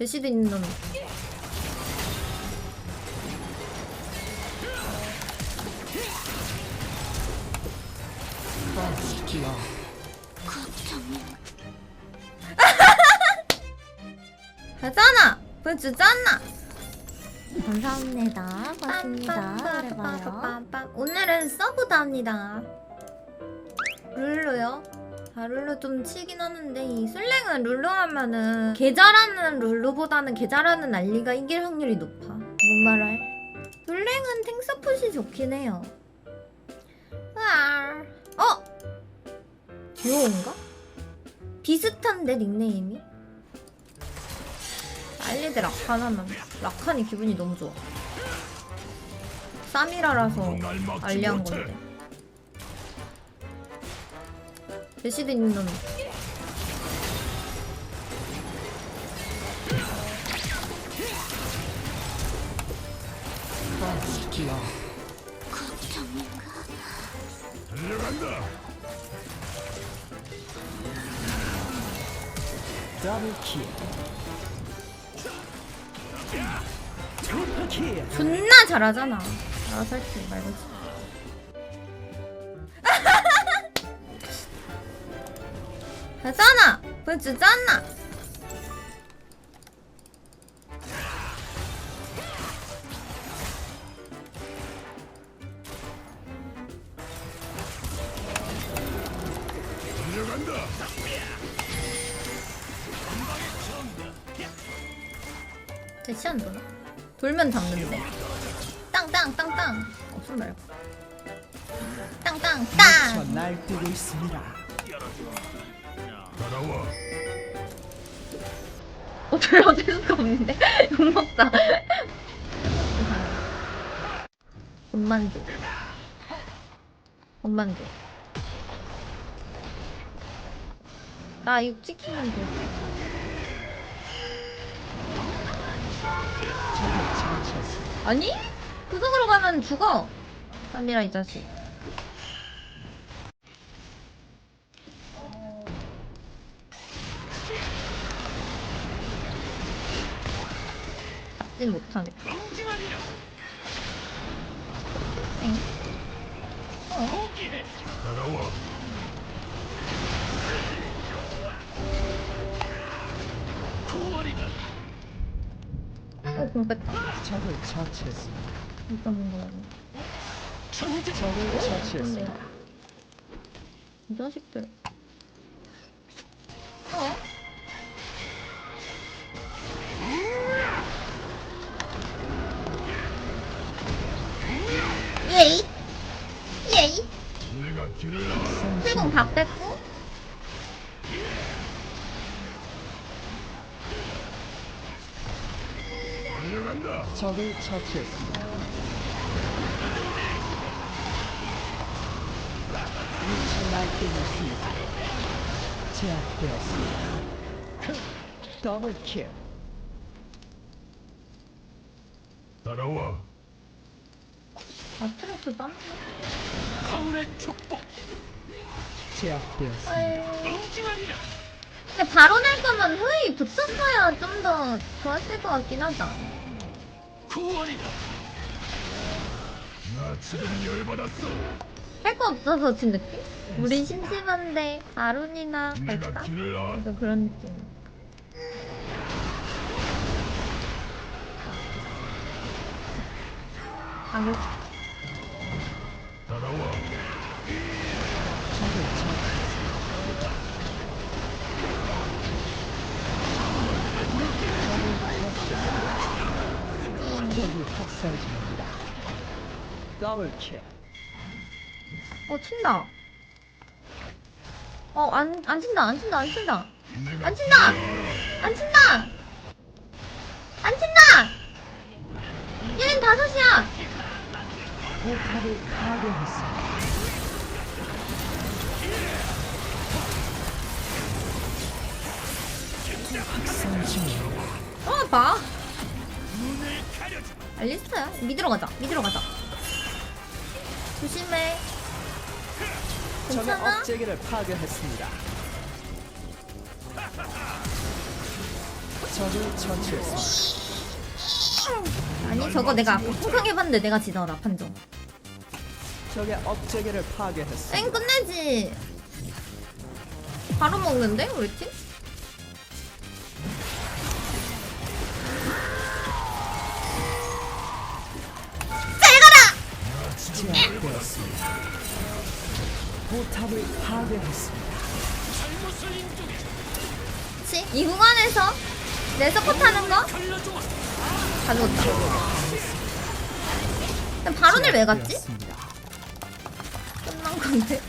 대시도 있는 놈. 하잖아. 보여주잖아. 감사합니다. 고맙습니다. 빰빰빰빰빰빰. 오늘은 서브다입니다. 룰루요? 아, 룰루 좀 치긴 하는데 이 슬랭은 룰루 하면은 개잘하는 룰루보다는 개잘하는 알리가 이길 확률이 높아. 뭔 말할? 슬랭은 탱서풋이 좋긴 해요. 어? 듀오인가? 비슷한데 닉네임이? 알리드 라칸 하면 라칸이 기분이 너무 좋아. 사미라라서 알리한 건데. 대시도 있는 놈. 존나 잘하잖아. 알아서 할게 말고. 하잖아. 보여주잖아. 달려간다. 대시 안 도나? 돌면 잡는데. 땅땅 땅땅. 없음 말고. 땅땅 저 땅. 날뛰고 있습니다. 어 별로 재수가 없는데 욕 먹자. 엄만두. 엄만두. 나 이거 찍히면 돼. 아니? 구석으로 가면 죽어. 삼이라 이 자식. 잡진 못하네. 엥? 어? 따라와. 어, 공 뺐다. 적을 처치했습니다 진짜 뭔 거야. 적을 근데 처치했습니다 이 자식들. 풀공 다 뺐고. 적을 처치했습니다 있습니다 제압되었습니다 더블킬 따라와. 아트렉스 땀 하울의 축복. 제압되었습니다 근데 바로 낼 거면 후이 붙었어야 좀 더 좋았을 것 같긴 하다 구원이다. 나 지금 열받았어. 할 거 없어서 진 느낌? 우린 심심한데 아론이나 내가 갈까? 길을 나가. 약간 그런 느낌 아, 따라와. 어 친다. 어안 안 친다 안 친다 안 친다. 안 친다! 안 친다! 안 친다! 얘는 다섯이야 파괴했습니다 학살 중입니다 어 봐. 알리스야 미드로 가자 미드로 가자 조심해 적의 괜찮아? 억제기를 파괴했습니다. 적을 처치했습니다. 아니 저거 내가 아까 포상해봤는데 내가 지더라 판정 적의 업체계를 파괴했습니다. 땡 끝내지 바로 먹는데 우리 팀? 제압되었습니다. 포탑을 파괴했습니다. 그치? 이 구간에서 내 서포트 하는 거 가져왔다 근데 바론을 왜 갔지? 끝난 건데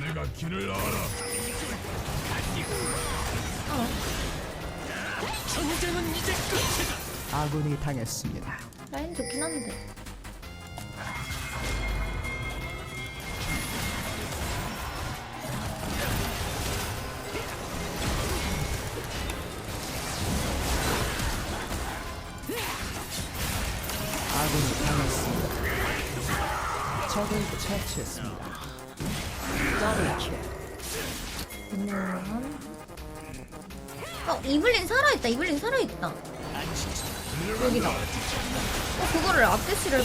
내가 길을 알아. 전쟁은 이제 끝이다. 아군이 당했습니다. 라인 좋긴 한데 적을 처치했습니다. 더블킬. 오늘은 어 이블린 살아있다 이블린 살아있다 여기다 어 그거를 앞대시를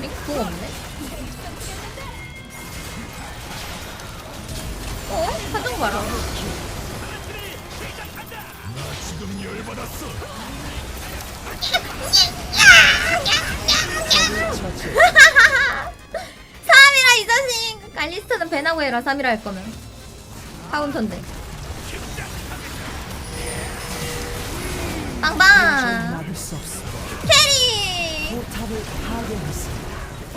링 그거 없네 어? 사정 봐라 지금 열받았어. 3이라 이 자식 갈리스타는 배나고 해라 3이라 할 거면 카운터인데 빵빵. 캐리.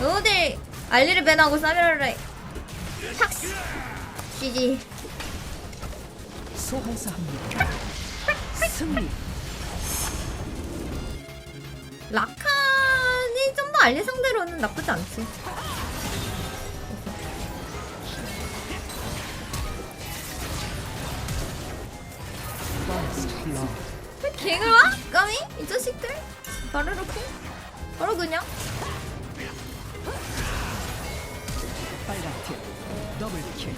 어딜 알리를 배나고 3이라를 탁스 GG 소환사합니다. 승리. 라칸이 좀 더 알리 상대로는 나쁘지 않지 blood. 갱을 와? 까미? 이 자식들? 바로 이렇게? 바로 그냥? 빨간 팀 더블 킬.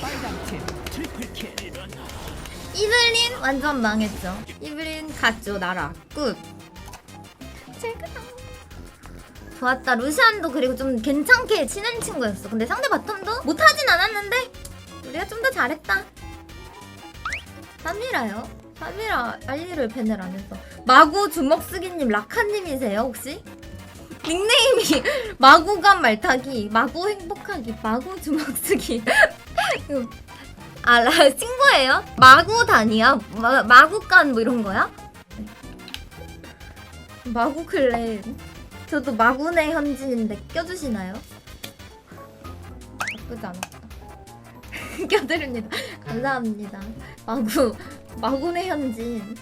빨간 팀 트리플 킬. 이블린 완전 망했죠. 이블린 갔죠 나라 끝. 제가 좋았다. 루시안도 그리고 좀 괜찮게 친한 친구였어. 근데 상대 바텀도 못하진 않았는데 우리가 좀 더 잘했다. 3이라요? 3이라 알리를 밴을 안 했어. 마구 주먹쓰기님 라카님이세요 혹시? 닉네임이 마구간 말타기, 마구 행복하기, 마구 주먹쓰기. 아, 라, 친구예요? 마구단이야? 마, 마구간 뭐 이런 거야? 마구 클랜. 저도 마구네 현진인데 껴주시나요? 나쁘지 않았다. 껴드립니다. 감사합니다. 마구, 마구네 현진.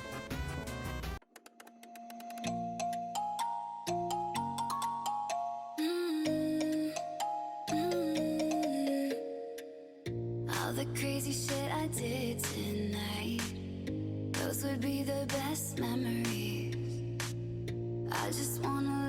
Crazy shit I did tonight, those would be the best memories. I just wanna